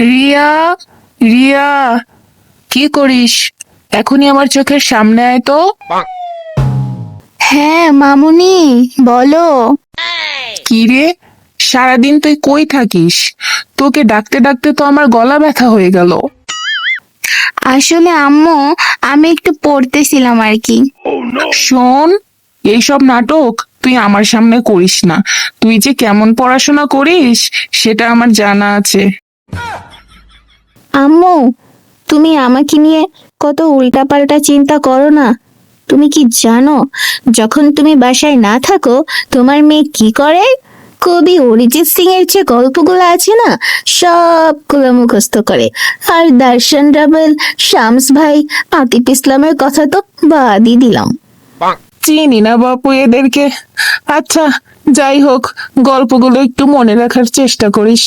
রিয়া রিয়া কি করিস? এখনই আমার চোখের সামনে আয় তো। হ্যাঁ মামুনি বলো। কি রে? সারাদিন তুই কই থাকিস? তোকে ডাকতে ডাকতে তো আমার গলা ব্যথা হয়ে গেল। আসলে আম্মু আমি একটু পড়তেছিলাম আর কি। শোন এইসব নাটক তুই আমার সামনে করিস না। তুই যে কেমন পড়াশোনা করিস সেটা আমার জানা আছে। আম্মু তুমি আমাকে নিয়ে কত উল্টাপাল্টা চিন্তা করো না। তুমি কি জানো যখন তুমি বাসায় না থাকো তোমার মেয়ে কি করে? কবি অরিজিৎ সিং এর যে গল্পগুলো আছে না সবগুলো মুখস্থ করে। আর দর্শন রাবেল শামস ভাই আতিফ ইসলামের কথা তো বাদই দিলাম। চিনি না বাপু এদেরকে। আচ্ছা যাই হোক গল্পগুলো একটু মনে রাখার চেষ্টা করিস।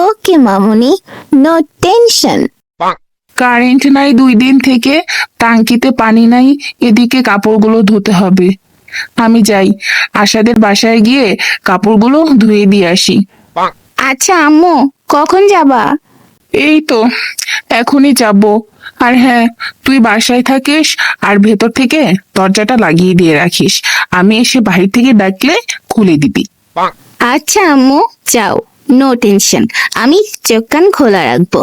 ওকে মামুনি। নো টেনশন কারেন্ট নাই দুই দিন থেকে টাঙ্কিতে পানি নাই এদিকে কাপড়গুলো ধুতে হবে। আমি যাই আশাদের বাসায় গিয়ে কাপড়গুলো ধুয়ে দিয়ে আসি। আচ্ছা আম্মু কখন যাবা? এই তো এখনই যাব। আর হ্যাঁ তুই বাসায় থাকিস আর ভেতর থেকে দরজাটা লাগিয়ে দিয়ে রাখিস। আমি এসে বাহির থেকে ডাকলে খুলে দিবি। আচ্ছা আম্মু যাও। নো টেনশন আমি চোখ কান খোলা রাখব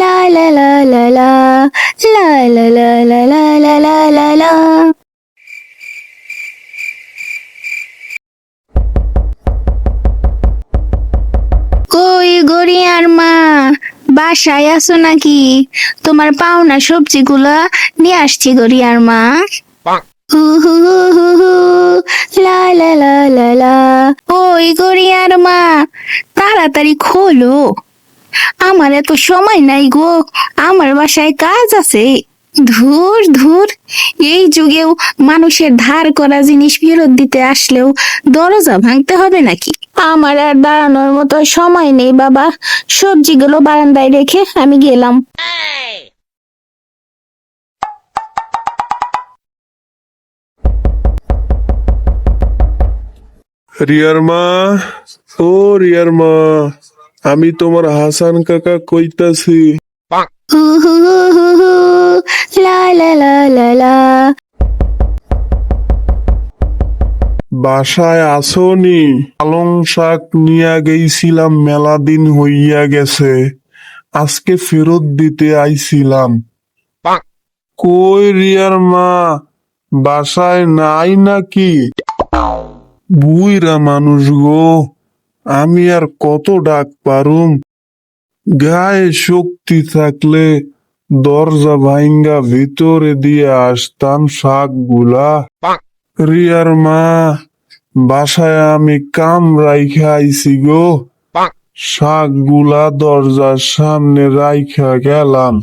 লা লা। কই গড়িয়ার মা বাসায় আছো নাকি? তোমার পাওনা সবজিগুলা নিয়ে আসছি গড়িয়ার মা। হু হু হু হু লা লা লা লা লা। ওই গড়িয়ার মা তাড়াতাড়ি খোলো। আমার এত সময় নাই গো আমার বাসায় কাজ আছে। ধুর ধুর। এই যুগেও মানুষের ধার করা জিনিস ফেরত দিতে আসলেও দরজা ভাঙতে হবে নাকি? আমার আর দাঁড়ানোর মতো সময় নেই বাবা। সবজিগুলো বারান্দায় রেখে আমি গেলাম। রিয়ার মা ও রিয়ার মা আমি তোমার হাসান কাকা কইতাছি। বাসায় আসোনি। পালং শাক নিয়া গেছিলাম মেলা দিন হইয়া গেছে। আজকে ফেরত দিতে আইছিলাম। কই রিয়ার মা? বাসায় নাই নাকি? বুইরা মানুষ গো আমি আর কত ডাক পারুম? গায়ে শক্তি থাকলে দরজা ভাইঙ্গা ভিতরে দিয়ে আসতাম শাকগুলা। রিয়ার মা বাসায় আমি কাম রাইখা আইসি গো। শাকগুলা দরজার সামনে রাইখা গেলাম।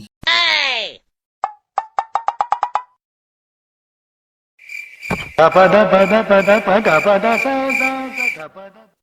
Da ba da ba da ba da ba da ba da da da da da